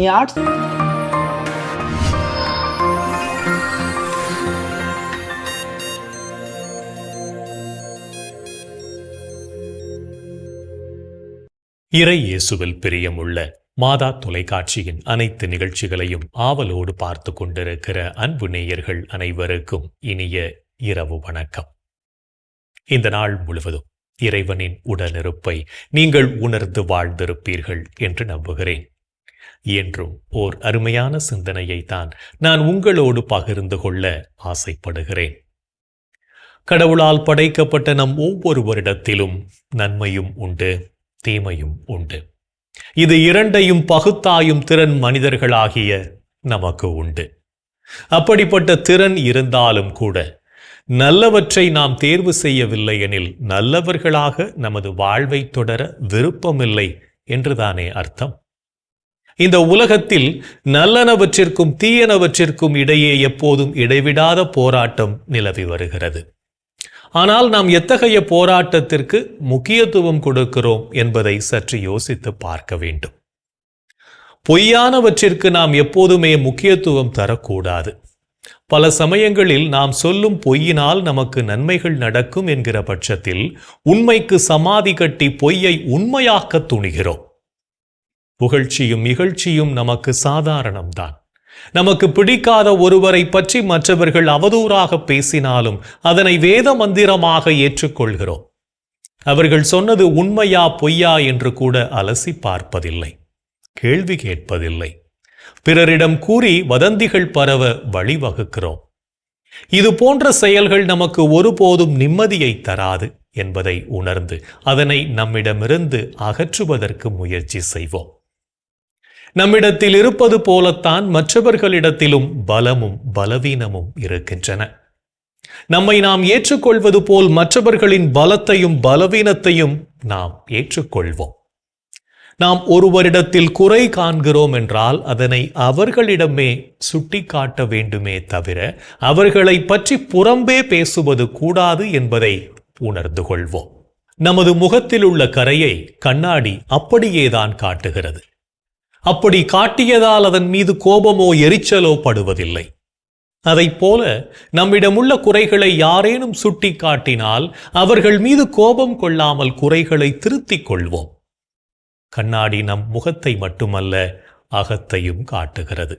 நீ ஆர்ட்ஸ் இறை இயேசுவில் பிரியமுள்ள மாதா தொலைக்காட்சியின் அனைத்து நிகழ்ச்சிகளையும் ஆவலோடு பார்த்து கொண்டிருக்கிற அன்பு நேயர்கள் அனைவருக்கும் இனிய இரவு வணக்கம். இந்த நாள் முழுவதும் இறைவனின் உடனிருப்பை நீங்கள் உணர்ந்து வாழ்ந்திருப்பீர்கள் என்று நம்புகிறேன். என்றும் ஓர் அருமையான சிந்தனையை தான் நான் உங்களோடு பகிர்ந்து கொள்ள ஆசைப்படுகிறேன். கடவுளால் படைக்கப்பட்ட நம் ஒவ்வொருவரிடத்திலும் நன்மையும் உண்டு தீமையும் உண்டு. இது இரண்டையும் பகுத்தாயும் திறன் மனிதர்களாகிய நமக்கு உண்டு. அப்படிப்பட்ட திறன் இருந்தாலும் கூட நல்லவற்றை நாம் தேர்வு செய்யவில்லை எனில் நல்லவர்களாக நமது வாழ்வை தொடர விருப்பமில்லை என்றுதானே அர்த்தம்? இந்த உலகத்தில் நல்லனவற்றிற்கும் தீயனவற்றிற்கும் இடையே எப்போதும் இடைவிடாத போராட்டம் நிலவி வருகிறது. ஆனால் நாம் எத்தகைய போராட்டத்திற்கு முக்கியத்துவம் கொடுக்கிறோம் என்பதை சற்று யோசித்து பார்க்க வேண்டும். பொய்யானவற்றிற்கு நாம் எப்போதுமே முக்கியத்துவம் தரக்கூடாது. பல சமயங்களில் நாம் சொல்லும் பொய்யினால் நமக்கு நன்மைகள் நடக்கும் என்கிற பட்சத்தில் உண்மைக்கு சமாதி கட்டி பொய்யை உண்மையாக்க துணிகிறோம். புகழ்ச்சியும் இகழ்ச்சியும் நமக்கு சாதாரணம்தான். நமக்கு பிடிக்காத ஒருவரை பற்றி மற்றவர்கள் அவதூறாக பேசினாலும் அதனை வேத மந்திரமாக ஏற்றுக்கொள்கிறோம். அவர்கள் சொன்னது உண்மையா பொய்யா என்று கூட அலசி பார்ப்பதில்லை கேள்வி கேட்பதில்லை. பிறரிடம் கூறி வதந்திகள் பரவ வழிவகுக்கிறோம். இது போன்ற செயல்கள் நமக்கு ஒருபோதும் நிம்மதியை தராது என்பதை உணர்ந்து அதனை நம்மிடமிருந்து அகற்றுவதற்கு முயற்சி செய்வோம். நம்மிடத்தில் இருப்பது போலத்தான் மற்றவர்களிடத்திலும் பலமும் பலவீனமும் இருக்கின்றன. நம்மை நாம் ஏற்றுக்கொள்வது போல் மற்றவர்களின் பலத்தையும் பலவீனத்தையும் நாம் ஏற்றுக்கொள்வோம். நாம் ஒருவரிடத்தில் குறை காண்கிறோம் என்றால் அதனை அவர்களிடமே சுட்டிக்காட்ட வேண்டுமே தவிர அவர்களை பற்றி புறம்பே பேசுவது கூடாது என்பதை உணர்ந்து கொள்வோம். நமது முகத்தில் உள்ள கரையை கண்ணாடி அப்படியேதான் காட்டுகிறது. அப்படி காட்டியதால் அதன் மீது கோபமோ எரிச்சலோ படுவதில்லை. அதைப் போல நம்மிடமுள்ள குறைகளை யாரேனும் சுட்டி காட்டினால் அவர்கள் மீது கோபம் கொள்ளாமல் குறைகளை திருத்திக் கொள்வோம். கண்ணாடி நம் முகத்தை மட்டுமல்ல அகத்தையும் காட்டுகிறது.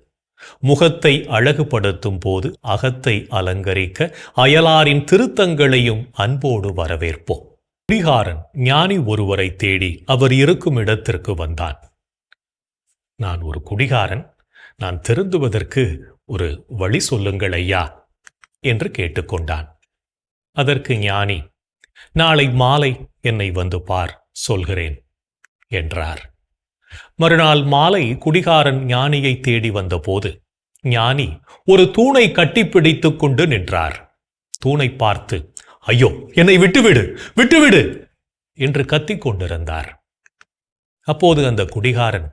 முகத்தை அழகுபடுத்தும் போது அகத்தை அலங்கரிக்க அயலாரின் திருத்தங்களையும் அன்போடு வரவேற்போம். குடிகாரன் ஞானி ஒருவரை தேடி அவர் இருக்கும் இடத்திற்கு வந்தான். நான் ஒரு குடிகாரன். நான் திருந்துவதற்கு ஒரு வழி சொல்லுங்கள் ஐயா என்று கேட்டுக்கொண்டான். அதற்கு ஞானி நாளை மாலை என்னை வந்து பார் சொல்கிறேன் என்றார். மறுநாள் மாலை குடிகாரன் ஞானியை தேடி வந்தபோது ஞானி ஒரு தூணை கட்டிப்பிடித்துக் கொண்டு நின்றார். தூணை பார்த்து ஐயோ என்னை விட்டுவிடு விட்டுவிடு என்று கத்திக் கொண்டிருந்தார். அப்போது அந்த குடிகாரன்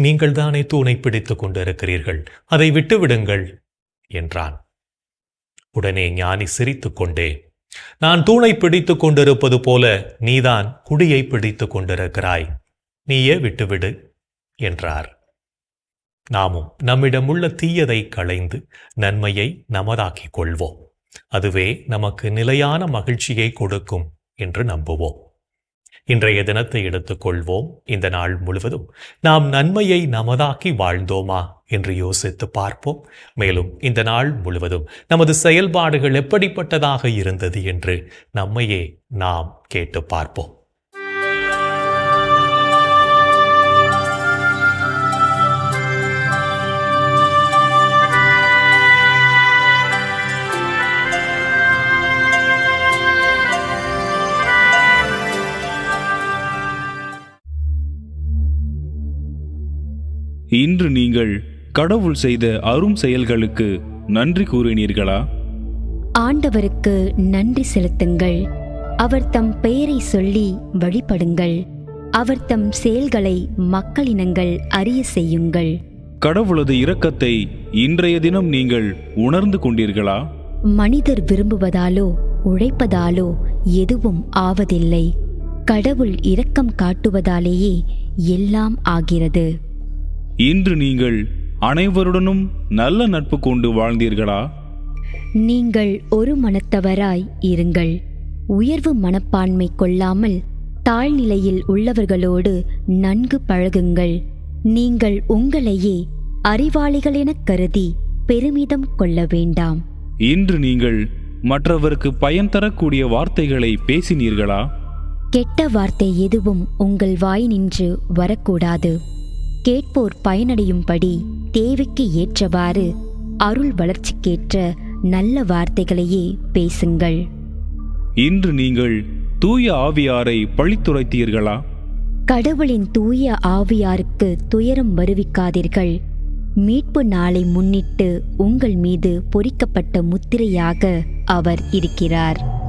நீங்கள் தானே தூணை பிடித்துக் கொண்டிருக்கிறீர்கள். அதை விட்டுவிடுங்கள் என்றான். உடனே ஞானி சிரித்துக்கொண்டே நான் தூணை பிடித்துக் கொண்டிருப்பது போல நீதான் குடியை பிடித்துக் கொண்டிருக்கிறாய். நீயே விட்டுவிடு என்றார். நாமும் நம்மிடமுள்ள தீயதை களைந்து நன்மையை நமதாக்கிக் கொள்வோம். அதுவே நமக்கு நிலையான மகிழ்ச்சியை கொடுக்கும் என்று நம்புவோம். இன்றைய தினத்தை எடுத்துக்கொள்வோம். இந்த நாள் முழுவதும் நாம் நன்மையை நமதாக்கி வாழ்ந்தோமா என்று யோசித்து பார்ப்போம். மேலும் இந்த நாள் முழுவதும் நமது செயல்பாடுகள் எப்படிப்பட்டதாக இருந்தது என்று நம்மையே நாம் கேட்டு பார்ப்போம். கடவுள் செய்த அரும் செயல்களுக்கு நன்றி கூறினீர்களா? ஆண்டவருக்கு நன்றி செலுத்துங்கள். அவர் தம் பெயரை சொல்லி வழிபடுங்கள். அவர் தம் செயல்களை மக்களினங்கள் அறிய செய்யுங்கள். கடவுளது இரக்கத்தை இன்றைய தினம் நீங்கள் உணர்ந்து கொண்டீர்களா? மனிதர் விரும்புவதாலோ உழைப்பதாலோ எதுவும் ஆவதில்லை. கடவுள் இரக்கம் காட்டுவதாலேயே எல்லாம் ஆகிறது. இன்று நீங்கள் அனைவருடனும் நல்ல நட்பு கொண்டு வாழ்ந்தீர்களா? நீங்கள் ஒரு மனத்தவராய் இருங்கள். உயர்வு மனப்பான்மை கொள்ளாமல் தாழ்நிலையில் உள்ளவர்களோடு நன்கு பழகுங்கள். நீங்கள் உங்களையே அறிவாளிகள் எனக் கருதி பெருமிதம் கொள்ள வேண்டாம். இன்று நீங்கள் மற்றவருக்கு பயன் தரக்கூடிய வார்த்தைகளை பேசினீர்களா? கெட்ட வார்த்தை எதுவும் உங்கள் வாய் நின்று வரக்கூடாது. கேட்போர் பயனடையும்படி தேவைக்கு ஏற்றவாறு அருள் வளர்ச்சிக்கேற்ற நல்ல வார்த்தைகளையே பேசுங்கள். இன்று நீங்கள் தூய ஆவியாரை பழித்துரைத்தீர்களா? கடவுளின் தூய ஆவியாருக்கு துயரம் வருவிக்காதீர்கள். மீட்பு நாளை முன்னிட்டு உங்கள் மீது பொறிக்கப்பட்ட முத்திரையாக அவர் இருக்கிறார்.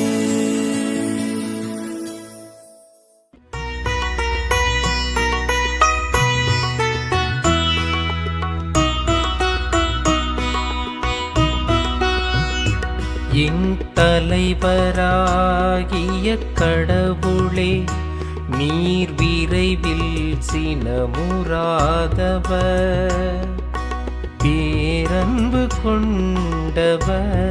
கடவுளே நீர் விரைவில் சினமுறாதவர். பேரன்பு கொண்டவர்.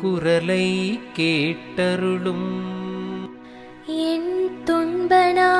குரலை கேட்டருளும். என் துன்பனா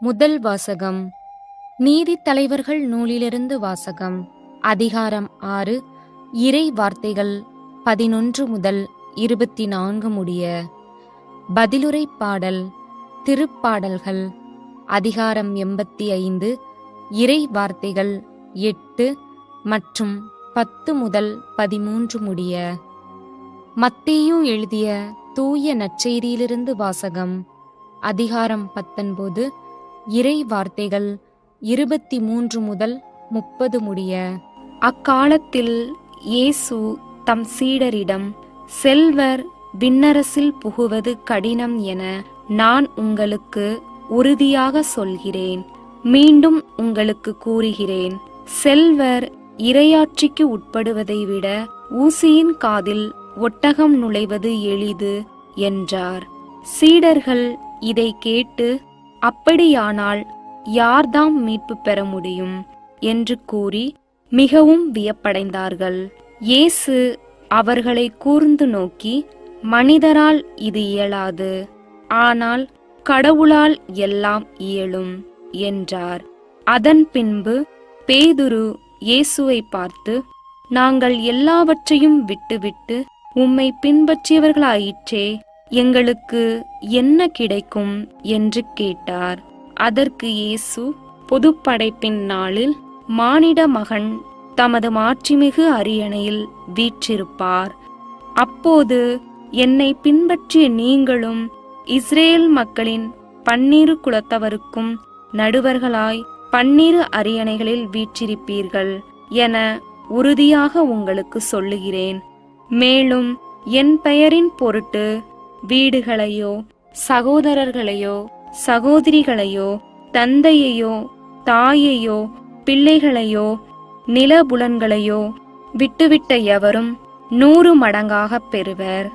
முதல் வாசகம். நீதி தலைவர்கள் நூலிலிருந்து வாசகம். அதிகாரம் ஆறு. இறை வார்த்தைகள் பதினொன்று முதல் இருபத்தி நான்கு முடிய. பதிலுரை பாடல் திருப்பாடல்கள். அதிகாரம் எண்பத்தி ஐந்து. இறை வார்த்தைகள் எட்டு மற்றும் பத்து முதல் பதிமூன்று முடிய. மத்தேயு எழுதிய தூய நற்செய்தியிலிருந்து வாசகம். அதிகாரம் பத்தொன்பது. இறை வார்த்தைகள் இருபத்தி மூன்று முதல் முப்பது முடிய. அக்காலத்தில் இயேசு தம் சீடரிடம் செல்வர் விண்ணரசில் புகுவது கடினம் என நான் உங்களுக்கு உறுதியாக சொல்கிறேன். மீண்டும் உங்களுக்கு கூறுகிறேன். செல்வர் இரையாட்சிக்கு உட்படுவதை விட ஊசியின் காதில் ஒட்டகம் நுழைவது எளிது என்றார். சீடர்கள் இதை கேட்டு அப்படியானால் யார்தாம் மீட்பு பெற முடியும்? என்று கூறி மிகவும் வியப்படைந்தார்கள். இயேசு அவர்களை கூர்ந்து நோக்கி மனிதரால் இது இயலாது. ஆனால் கடவுளால் எல்லாம் இயலும் என்றார். அதன் பின்பு பேதுரு இயேசுவை பார்த்து நாங்கள் எல்லாவற்றையும் விட்டுவிட்டு உம்மை பின்பற்றியவர்களாயிற்றே எங்களுக்கு என்ன கிடைக்கும் என்று கேட்டார். அதற்கு இயேசு பொதுப்படைப்பின் நாளில் மானிட மகன் தமது மாட்சிமிகு அரியணையில் வீற்றிருப்பார். அப்போது என்னை பின்பற்றிய நீங்களும் இஸ்ரேல் மக்களின் பன்னிரு குலத்தவருக்கும் நடுவர்களாய் பன்னிரு அரியணைகளில் வீற்றிருப்பீர்கள் என உறுதியாக உங்களுக்கு சொல்லுகிறேன். மேலும் என் பெயரின் பொருட்டு வீடுகளையோ சகோதரர்களையோ சகோதரிகளையோ தந்தையையோ தாயையோ பிள்ளைகளையோ நிலபுலன்களையோ விட்டுவிட்ட எவரும் நூறு மடங்காகப் பெறுவர்.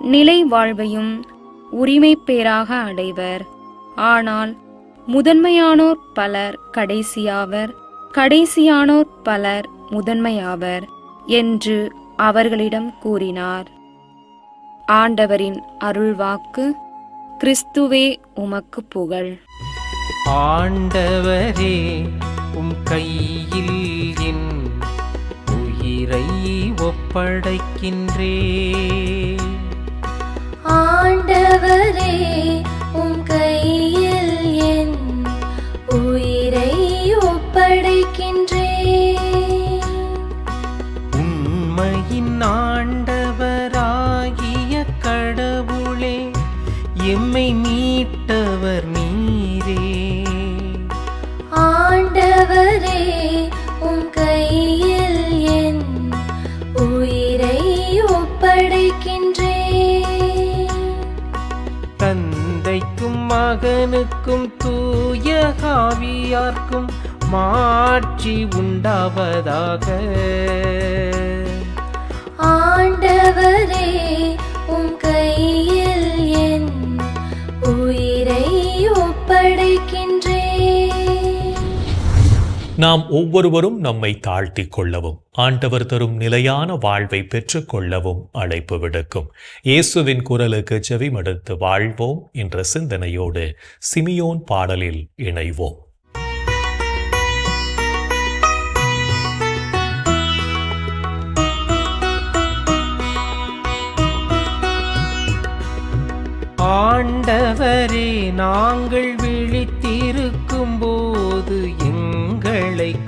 நிலை வாழ்வையும் உரிமை பேராக அடைவர். ஆனால் முதன்மையானோர் பலர் கடைசியாவர் கடைசியானோர் பலர் முதன்மையாவர் என்று அவர்களிடம் கூறினார். ஆண்டவரின் அருள்வாக்கு கிறிஸ்துவே உமக்கு புகழ். ஆண்டவரே உம் கையில் என் உயிரை ஒப்படைக்கின்றே. ஆண்டவரே மகனுக்கும் தூய காவியார்க்கும் மாட்சி உண்டாவதாக. ஆண்டவரே நாம் ஒவ்வொருவரும் நம்மை தாழ்த்திக் கொள்ளவும் ஆண்டவர் தரும் நிலையான வாழ்வை பெற்றுக்கொள்ளவும் அழைப்பு விடுக்கும். இயேசுவின் குரலுக்கு செவிமடுத்து வாழ்வோம் என்ற சிந்தனையோடு சிமியோன் பாடலில் இணைவோம். ஆண்டவரே நாங்கள்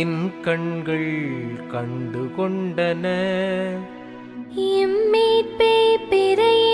என் கண்கள் கண்டு கொண்டன. இம்மீட்பே பிறையே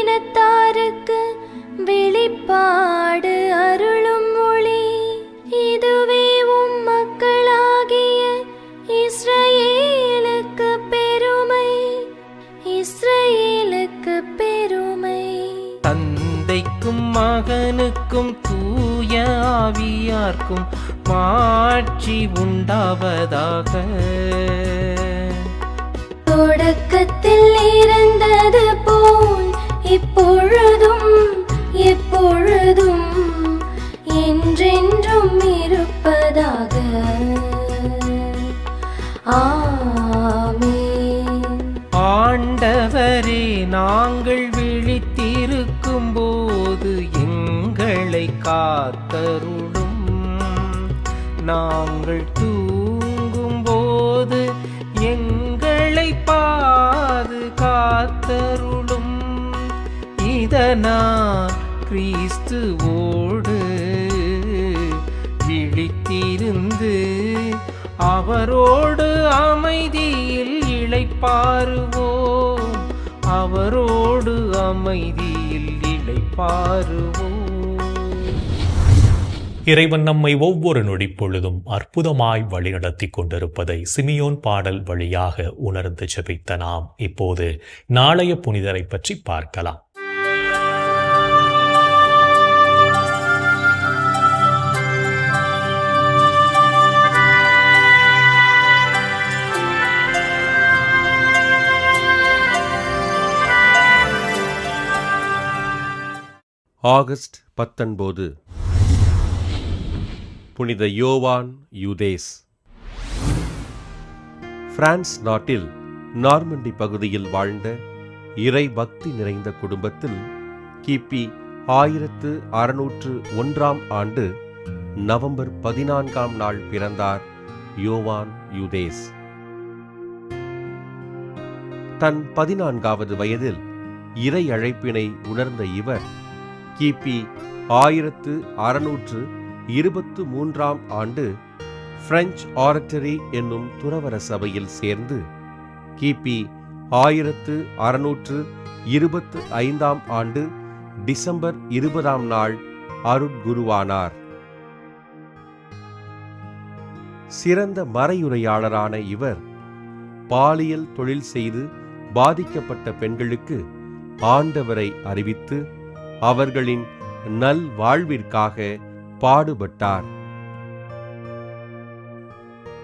நான் கிறிஸ்துவோடு விழித்திருந்து அவரோடு அமைதியில் இளைப்பாறுவோம் அவரோடு அமைதியில் இளைப்பாறுவோம் இறைவன் நம்மை ஒவ்வொரு நொடி பொழுதும் அற்புதமாய் வழிநடத்தி கொண்டிருப்பதை சிமியோன் பாடல் வழியாக உணர்ந்து ஜெபித்த நாம் இப்போது நாளைய புனிதரை பற்றி பார்க்கலாம். ஆகஸ்ட் பத்தொன்பது. புனித யோவான் யூதேஸ். பிரான்ஸ் நாட்டில் நார்மண்டி பகுதியில் வாழ்ந்த இறை பக்தி நிறைந்த குடும்பத்தில் கிபி ஆயிரத்து அறுநூற்று ஒன்றாம் ஆண்டு நவம்பர் பதினான்காம் நாள் பிறந்தார் யோவான் யூதேஸ். தன் பதினான்காவது வயதில் இறை அழைப்பினை உணர்ந்த இவர் கிபி ஆயிரத்து அறுநூற்று இருபத்து மூன்றாம் ஆண்டு பிரெஞ்சு ஆரட்டரி என்னும் துறவர சபையில் சேர்ந்து கிபி ஆயிரத்து அறுநூற்று இருபத்து ஐந்தாம் ஆண்டு டிசம்பர் இருபதாம் நாள் அருட்குருவானார் சிறந்த மறையுரையாளரான இவர் பாலியல் தொழில் செய்து பாதிக்கப்பட்ட பெண்களுக்கு ஆண்டவரை அறிவித்து அவர்களின் நல் வாழ்விற்காக பாடுபட்டார்.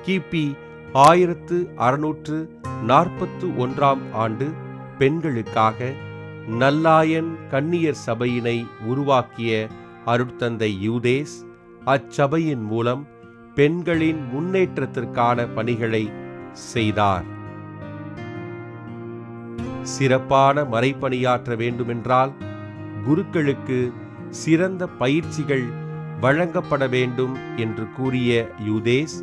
கிபி ஆயிரத்து அறுநூற்று நாற்பத்து ஒன்றாம் ஆண்டு பெண்களுக்காக நல்லாயன் கன்னியர் சபையினை உருவாக்கிய அருட்தந்தை யூதேஸ் அச்சபையின் மூலம் பெண்களின் முன்னேற்றத்திற்கான பணிகளை செய்தார். சிறப்பான மறைப்பணியாற்ற வேண்டுமென்றால் குருக்களுக்கு சிறந்த பயிற்சிகள் வழங்கப்பட வேண்டும் என்று கூறிய யூதேஸ்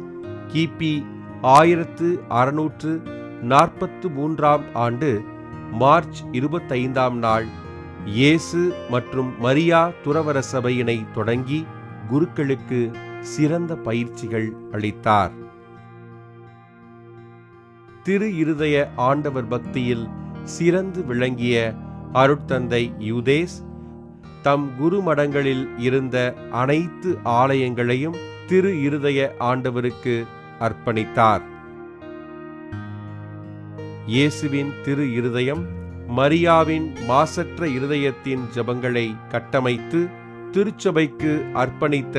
கிபி ஆயிரத்து அறுநூற்று நாற்பத்து மூன்றாம் ஆண்டு மார்ச் இருபத்தைந்தாம் நாள் இயேசு மற்றும் மரியா துறவர சபையினை தொடங்கி குருக்களுக்கு சிறந்த பயிற்சிகள் அளித்தார். திரு இருதய ஆண்டவர் பக்தியில் சிறந்து விளங்கிய அருட்தந்தை யூதேஸ் தம் குருமடங்களில் இருந்த அனைத்து ஆலயங்களையும் திரு இருதய ஆண்டவருக்கு அர்ப்பணித்தார். இயேசுவின் திரு இருதயம் மரியாவின் மாசற்ற இருதயத்தின் ஜபங்களை கட்டமைத்து திருச்சபைக்கு அர்ப்பணித்த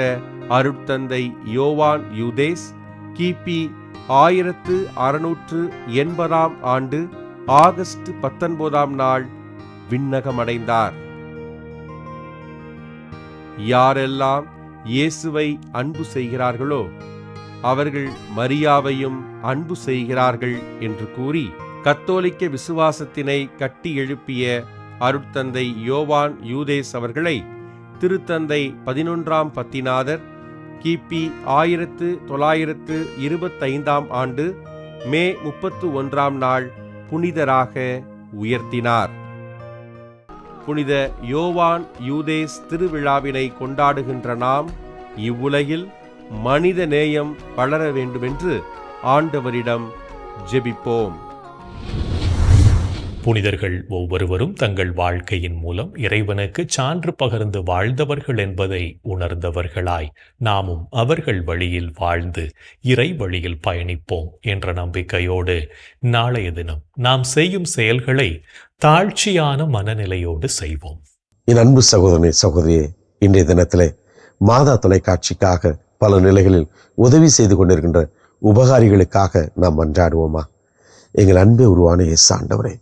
அருட்தந்தை யோவான் யூதேஸ் கிபி ஆயிரத்து அறுநூற்று எண்பதாம் ஆண்டு ஆகஸ்ட் பத்தொன்பதாம் நாள் விண்ணகமடைந்தார். யாரெல்லாம் இயேசுவை அன்பு செய்கிறார்களோ அவர்கள் மரியாவையும் அன்பு செய்கிறார்கள் என்று கூறி கத்தோலிக்க விசுவாசத்தினை கட்டி எழுப்பிய அருட்தந்தை யோவான் யூதேஸ் அவர்களை திருத்தந்தை பதினொன்றாம் பத்திநாதர் கிபி ஆயிரத்து தொள்ளாயிரத்து இருபத்தைந்தாம் ஆண்டு மே முப்பத்து ஒன்றாம் நாள் புனிதராக உயர்த்தினார். புனித யோவான் யூதேஸ் திருவிழாவினை கொண்டாடுகின்ற நாம் இவ்வுலகில் மனித நேயம் வளர வேண்டுமென்று ஆண்டவரிடம் ஜெபிப்போம். புனிதர்கள் ஒவ்வொருவரும் தங்கள் வாழ்க்கையின் மூலம் இறைவனுக்கு சான்று பகர்ந்து வாழ்ந்தவர்கள் என்பதை உணர்ந்தவர்களாய் நாமும் அவர்கள் வழியில் வாழ்ந்து இறை வழியில் பயணிப்போம் என்ற நம்பிக்கையோடு நாளைய தினம் நாம் செய்யும் செயல்களை தாழ்ச்சியான மனநிலையோடு செய்வோம். என் அன்பு சகோதரனே சகோதரியே இன்றைய தினத்திலே மாதா தொலைக்காட்சிக்காக பல நிலைகளில் உதவி செய்து கொண்டிருக்கின்ற உபகாரிகளுக்காக நாம் மன்றாடுவோமா எங்கள் அன்பே உருவான எஸ் ஆண்டவரே.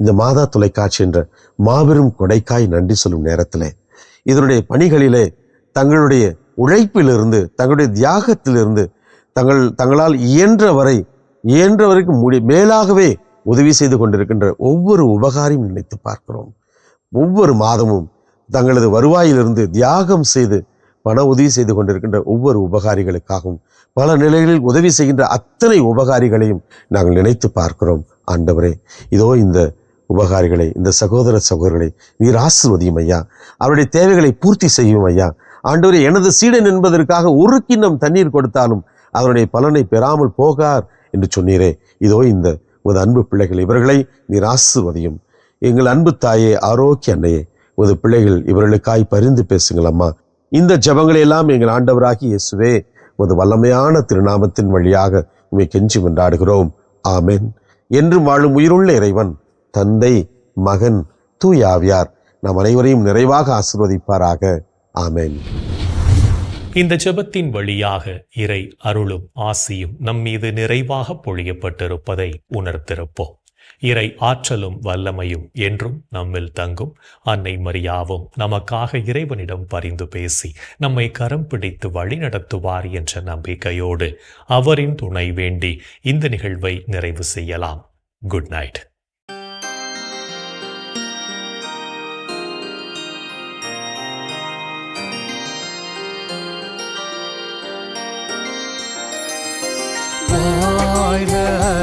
இந்த மாதா தொலைக்காட்சி என்ற மாபெரும் கொடைக்காய் நன்றி சொல்லும் நேரத்தில் இதனுடைய பணிகளிலே தங்களுடைய உழைப்பிலிருந்து தங்களுடைய தியாகத்திலிருந்து தங்கள் தங்களால் இயன்ற வரை இயன்ற வரைக்கும் முடி மேலாகவே உதவி செய்து கொண்டிருக்கின்ற ஒவ்வொரு உபகாரியும் நினைத்து பார்க்கிறோம். ஒவ்வொரு மாதமும் தங்களது வருவாயிலிருந்து தியாகம் செய்து பண உதவி செய்து கொண்டிருக்கின்ற ஒவ்வொரு உபகாரிகளுக்காகவும் பல நிலைகளில் உதவி செய்கின்ற அத்தனை உபகாரிகளையும் நாங்கள் நினைத்து பார்க்கிறோம். ஆண்டவரே இதோ இந்த உபகாரிகளை இந்த சகோதர சகோதரர்களை நீர் ஆசிர்வதியும் ஐயா. அவருடைய தேவைகளை பூர்த்தி செய்யும் ஐயா. ஆண்டவரே எனது சீடன் என்பதற்காக ஒரு கிண்ணம் தண்ணீர் கொடுத்தாலும் அதனுடைய பலனை பெறாமல் போகார் என்று சொன்னீரே. இதோ இந்த உமது அன்பு பிள்ளைகள் இவர்களை நீர் ஆசிர்வதியும். எங்கள் அன்பு தாயே ஆரோக்கிய அன்னையே உமது பிள்ளைகள் இவர்களுக்காய் பரிந்து பேசுங்கள் அம்மா. இந்த ஜெபங்களை எல்லாம் எங்கள் ஆண்டவராகி இயேசுவே உமது வல்லமையான திருநாமத்தின் வழியாக உண்மை கெஞ்சி கொண்டாடுகிறோம் ஆமென். என்றும் வாழும் உயிருள்ள இறைவன் தந்தை மகன் தூயாவியார் நம் அனைவரையும் நிறைவாக ஆசிர்வதிப்பாராக. ஆமேன். இந்த ஜெபத்தின் வழியாக இறை அருளும் ஆசியும் நம் மீது நிறைவாக பொழியப்பட்டிருப்பதை உணர்த்திருப்போம் இறை ஆற்றலும் வல்லமையும் என்றும் நம்மில் தங்கும். அன்னை மரியாவும் நமக்காக இறைவனிடம் பரிந்து பேசி நம்மை கரம் பிடித்து வழிநடத்துவார் என்ற நம்பிக்கையோடு அவரின் துணை வேண்டி இந்த நிகழ்வை நிறைவு செய்யலாம். Good night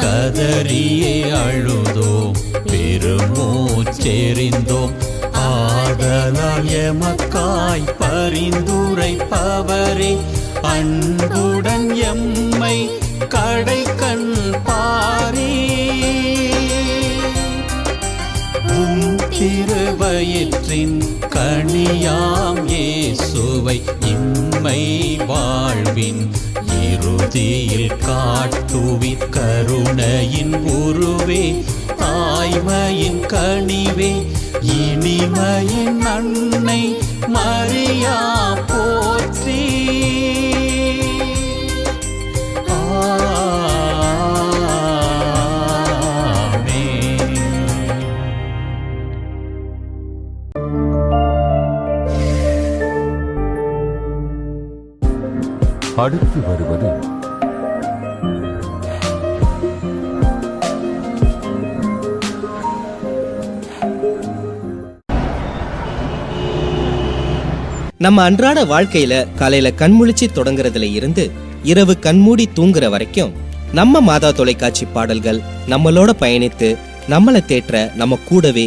கதறியே அழுதோம் பெருமூச்செறிந்தோம். ஆதலால் எமக்காய் பரிந்துரைப்பவரே அன்புடன் எம்மை கடை கண் பாரி. கயிற்றின் கனியாம் இயேசுவை இம்மை வாழ்வின் இறுதியில் காட்டுவி கருணையின் உருவே தாய்மையின் கனிவே இனிமையின் அன்னை மரியா போற்றி. அடுத்து வருவது நம்ம அன்றாட வாழ்க்கையில காலையில கண்முழிச்சு தொடங்குறதுல இருந்து இரவு கண்மூடி தூங்குற வரைக்கும் நம்ம மாதா தொலைக்காட்சி பாடல்கள் நம்மளோட பயணித்து நம்மளை தேற்ற நம்ம கூடவே